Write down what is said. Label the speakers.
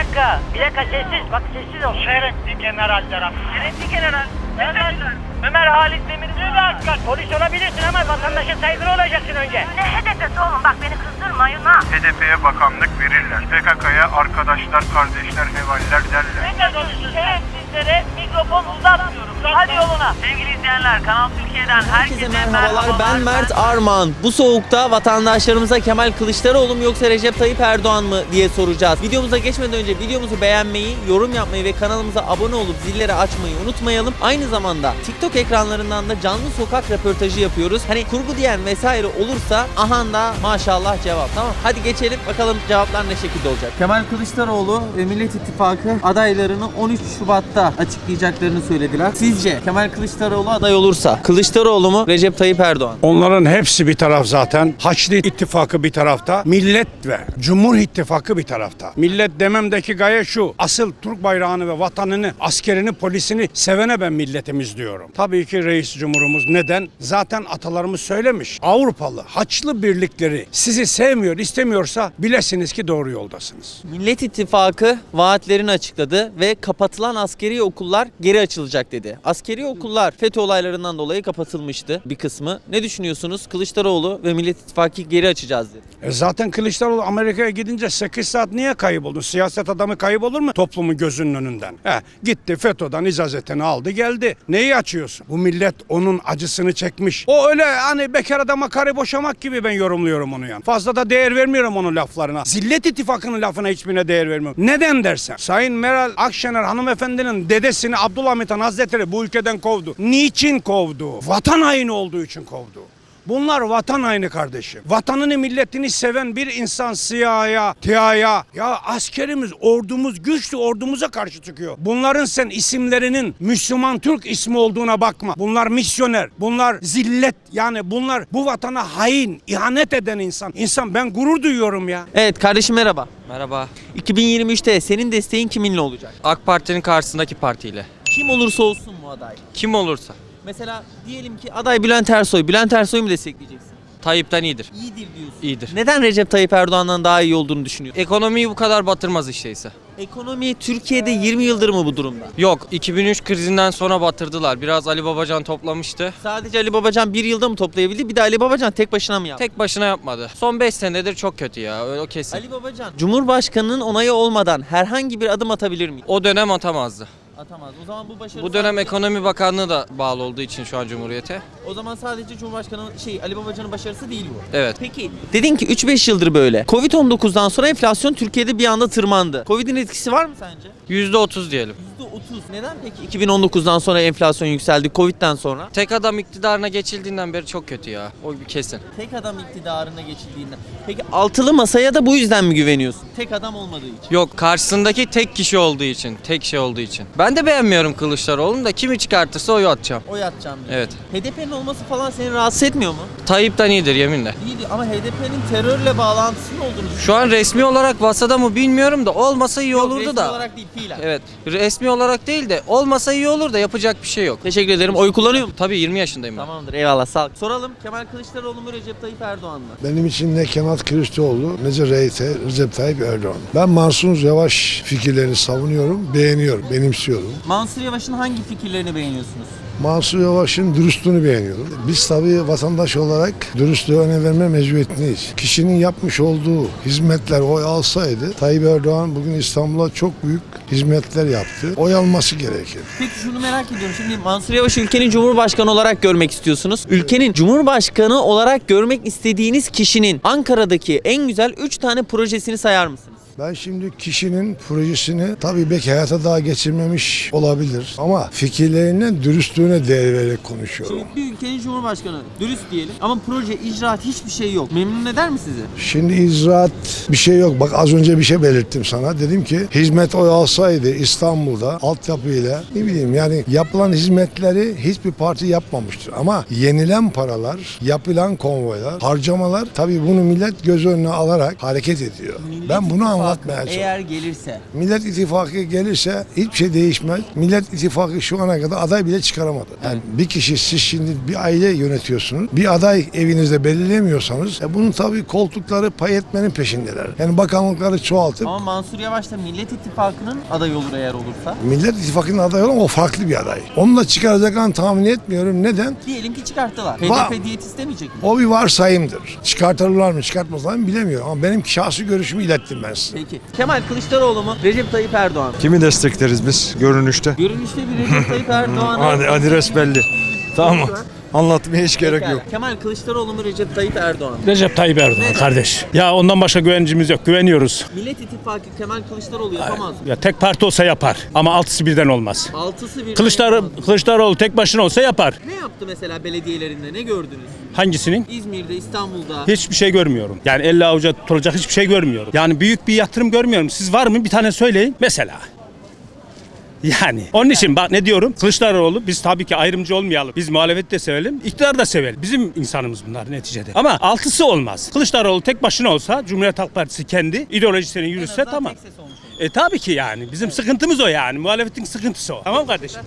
Speaker 1: dakika, bir dakika sessiz. Bak sessiz ol.
Speaker 2: Şerefli generaller aslında.
Speaker 1: Şerefli general. Ömer, Ömer Halit Demir. Bir dakika. Polis olabilirsin ama vatandaşa saygılı olacaksın önce.
Speaker 3: Ne hedefesi oğlum bak beni kızdırmayın ha.
Speaker 2: HDP'ye bakanlık verirler. PKK'ya arkadaşlar, kardeşler, hevaller derler.
Speaker 1: Ne konuşuyorsun? Şerefsizlere mikrofon uzatmıyorum. Hadi yoluna. Sevgili izleyenler, Kanal Türkiye'den
Speaker 4: Herkese merhabalar. Ben Mert Arman. Bu soğukta vatandaşlarımıza Kemal Kılıçdaroğlu mu yoksa Recep Tayyip Erdoğan mı diye soracağız. Videomuza geçmeden önce videomuzu beğenmeyi, yorum yapmayı ve kanalımıza abone olup zilleri açmayı unutmayalım. Aynı zamanda TikTok ekranlarından da canlı sokak röportajı yapıyoruz. Hani kurgu diyen vesaire olursa aha da maşallah cevap. Tamam hadi geçelim bakalım cevaplar ne şekilde olacak. Kemal Kılıçdaroğlu ve Millet İttifakı adaylarını 13 Şubat'ta açıklayacaklarını söylediler. Sizce Kemal Kılıçdaroğlu aday olursa Kılıçdaroğlu mu Recep Tayyip Erdoğan?
Speaker 5: Onların hepsi bir taraf zaten. Haçlı İttifakı bir tarafta. Millet ve Cumhur İttifakı bir tarafta. Millet dememdeki gaye şu. Asıl Türk bayrağını ve vatanını, askerini, polisini sevene ben milletimiz diyorum. Tabii ki reis cumhurumuz. Neden? Zaten atalarımız söylemiş. Avrupalı, Haçlı birlikleri sizi sevmiyor, istemiyorsa bilesiniz ki doğru yoldasınız.
Speaker 4: Millet İttifakı vaatlerini açıkladı ve kapatılan askeri okullar geri açılacak dedi. Askeri okullar FETÖ olaylarından dolayı kapatılmıştı bir kısmı. Ne düşünüyorsunuz? Kılıçdaroğlu ve Millet İttifakı geri açacağız dedi.
Speaker 5: E zaten Kılıçdaroğlu Amerika'ya gidince 8 saat niye kayboldu? Siyaset adamı kaybolur mu toplumun gözünün önünden? He, gitti FETÖ'den icazetini aldı geldi. Neyi açıyorsun? Bu millet onun acısını çekmiş. O öyle hani bekar adama karı boşamak gibi ben yorumluyorum onu yani. Fazla da değer vermiyorum onun laflarına. Zillet ittifakının lafına hiçbirine değer vermiyorum. Neden dersen? Sayın Meral Akşener hanımefendinin dedesini Abdülhamit Han Hazretleri bu ülkeden kovdu. Niçin kovdu? Vatan haini olduğu için kovdu. Bunlar vatan haini kardeşim. Vatanını milletini seven bir insan siyaya, tiyaya ya askerimiz, ordumuz güçlü ordumuza karşı çıkıyor. Bunların sen isimlerinin Müslüman Türk ismi olduğuna bakma. Bunlar misyoner, bunlar zillet yani bunlar bu vatana hain, ihanet eden insan. İnsan ben gurur duyuyorum ya.
Speaker 4: Evet kardeşim merhaba.
Speaker 6: Merhaba.
Speaker 4: 2023'te senin desteğin kiminle olacak?
Speaker 6: AK Parti'nin karşısındaki partiyle.
Speaker 4: Kim olursa olsun bu aday.
Speaker 6: Kim olursa.
Speaker 4: Mesela diyelim ki aday Bülent Ersoy. Bülent Ersoy'u mu destekleyeceksin?
Speaker 6: Tayyip'ten iyidir.
Speaker 4: İyidir diyorsun.
Speaker 6: İyidir.
Speaker 4: Neden Recep Tayyip Erdoğan'dan daha iyi olduğunu düşünüyorsun?
Speaker 6: Ekonomiyi bu kadar batırmaz işteyse.
Speaker 4: Ekonomi Türkiye'de 20 yıldır mı bu durumda?
Speaker 6: Yok 2003 krizinden sonra batırdılar. Biraz Ali Babacan toplamıştı.
Speaker 4: Sadece Ali Babacan bir yılda mı toplayabildi? Bir de Ali Babacan tek başına mı yaptı?
Speaker 6: Tek başına yapmadı. Son 5 senedir çok kötü ya. O kesin.
Speaker 4: Ali Babacan Cumhurbaşkanının onayı olmadan herhangi bir adım atabilir mi?
Speaker 6: O dönem atamazdı.
Speaker 4: Atamaz. O zaman bu başarı
Speaker 6: Bu dönem
Speaker 4: sadece-
Speaker 6: Ekonomi Bakanlığı da bağlı olduğu için şu an Cumhuriyete.
Speaker 4: O zaman sadece Cumhurbaşkanı şey Ali Babacan'ın başarısı değil bu.
Speaker 6: Evet.
Speaker 4: Peki dedin ki 3-5 yıldır böyle. Covid-19'dan sonra enflasyon Türkiye'de bir anda tırmandı. Covid'in etkisi var mı sence?
Speaker 6: %30 diyelim.
Speaker 4: %30. Neden peki 2019'dan sonra enflasyon yükseldi Covid'den sonra?
Speaker 6: Tek adam iktidarına geçildiğinden beri çok kötü ya. O bir kesin.
Speaker 4: Tek adam iktidarına geçildiğinden. Peki altılı masaya da bu yüzden mi güveniyorsun? Tek adam olmadığı için.
Speaker 6: Yok karşısındaki tek kişi olduğu için. Tek şey olduğu için. Ben de beğenmiyorum Kılıçdaroğlu'nu da kimi çıkartırsa oyu atacağım.
Speaker 4: Oy atacağım diyor.
Speaker 6: Evet.
Speaker 4: HDP'nin olması falan seni rahatsız etmiyor mu?
Speaker 6: Tayyip'ten iyidir yeminle.
Speaker 4: İyi diyor ama HDP'nin terörle bağlantısının olduğunu düşünüyorum.
Speaker 6: Şu an resmi olarak vasada mı bilmiyorum da olmasa iyi
Speaker 4: Yok,
Speaker 6: olurdu
Speaker 4: resmi
Speaker 6: da.
Speaker 4: olarak değil fiilen.
Speaker 6: Evet. Resmi olarak değil de olmasa iyi olur da yapacak bir şey yok.
Speaker 4: Teşekkür ederim. Oy kullanıyor musun?
Speaker 6: Tabii 20 yaşındayım ben.
Speaker 4: Tamamdır eyvallah sağ ol. Soralım Kemal Kılıçdaroğlu mu Recep Tayyip Erdoğan mı?
Speaker 7: Benim için ne Kemal Kılıçdaroğlu ne de Reyte, Recep Tayyip Erdoğan. Ben Mansur Yavaş fikirlerini savunuyorum, beğeniyorum, benimsiyorum.
Speaker 4: Mansur Yavaş'ın hangi fikirlerini beğeniyorsunuz?
Speaker 7: Mansur Yavaş'ın dürüstlüğünü beğeniyorum. Biz tabii vatandaş olarak dürüstlüğe önem verme mecburiyetindeyiz. Kişinin yapmış olduğu hizmetler oy alsaydı Tayyip Erdoğan bugün İstanbul'a çok büyük hizmetler yaptı. Oy alması gerekir.
Speaker 4: Peki şunu merak ediyorum. Şimdi Mansur Yavaş ülkenin cumhurbaşkanı olarak görmek istiyorsunuz. Ülkenin cumhurbaşkanı olarak görmek istediğiniz kişinin Ankara'daki en güzel 3 tane projesini sayar mısınız?
Speaker 7: Ben şimdi kişinin projesini tabii belki hayata daha geçirmemiş olabilir ama fikirlerinden dürüstlüğüne değer vererek konuşuyorum.
Speaker 4: Şimdi bir ülkenin cumhurbaşkanı dürüst diyelim ama proje, icraat hiçbir şey yok. Memnun eder mi sizi?
Speaker 7: Şimdi icraat bir şey yok. Bak az önce bir şey belirttim sana. Dedim ki hizmet oy alsaydı İstanbul'da altyapıyla ne bileyim yani yapılan hizmetleri hiçbir parti yapmamıştır. Ama yenilen paralar, yapılan konvoylar, harcamalar tabii bunu millet göz önüne alarak hareket ediyor. ben bunu anladım. Anlatmaya çalış.
Speaker 4: Eğer gelirse.
Speaker 7: Millet İttifakı gelirse hiçbir şey değişmez. Millet İttifakı şu ana kadar aday bile çıkaramadı. Yani bir kişi siz şimdi bir aile yönetiyorsunuz. Bir aday evinizde belirlemiyorsanız e bunun tabii koltukları pay etmenin peşindeler. Yani bakanlıkları çoğaltıp
Speaker 4: Ama Mansur Yavaş da Millet İttifakı'nın adayı olur eğer olursa.
Speaker 7: Millet İttifakı'nın adayı olan o farklı bir aday. Onu da çıkaracaklarını tahmin etmiyorum. Neden?
Speaker 4: Diyelim ki çıkarttılar.
Speaker 7: Va-
Speaker 4: HDP diyet istemeyecek mi?
Speaker 7: O bir varsayımdır. Çıkartırlar mı çıkartmazlar mı bilemiyorum. Ama benim şahsi görüşümü ilettim ben size.
Speaker 4: Peki. Kemal Kılıçdaroğlu mu? Recep Tayyip Erdoğan mı?
Speaker 8: Kimi destekleriz biz görünüşte?
Speaker 4: Görünüşte bir Recep Tayyip Erdoğan.
Speaker 8: Ad- adres belli. Tamam. Anlatmaya hiç gerek yok.
Speaker 4: Kemal Kılıçdaroğlu mu Recep Tayyip Erdoğan mı?
Speaker 9: Recep Tayyip Erdoğan kardeş. Ya ondan başka güvencimiz yok. Güveniyoruz.
Speaker 4: Millet İttifakı Kemal Kılıçdaroğlu yapamaz mı?
Speaker 9: Ya tek parti olsa yapar ama altısı birden olmaz.
Speaker 4: Altısı bir.
Speaker 9: Kılıçdaroğlu, Kılıçdaroğlu tek başına olsa yapar.
Speaker 4: Ne yaptı mesela belediyelerinde? Ne gördünüz?
Speaker 9: Hangisinin?
Speaker 4: İzmir'de, İstanbul'da.
Speaker 9: Hiçbir şey görmüyorum. Yani elle avuca tutulacak hiçbir şey görmüyorum. Yani büyük bir yatırım görmüyorum. Siz var mı? Bir tane söyleyin. Mesela. Yani onun için bak ne diyorum? Kılıçdaroğlu biz tabii ki ayrımcı olmayalım. Biz muhalefeti de sevelim, iktidar da sevelim. Bizim insanımız bunlar neticede. Ama altısı olmaz. Kılıçdaroğlu tek başına olsa Cumhuriyet Halk Partisi kendi ideolojisini yürütse tamam. E tabii ki yani. Bizim sıkıntımız o yani. Muhalefetin sıkıntısı o. Tamam kardeşim.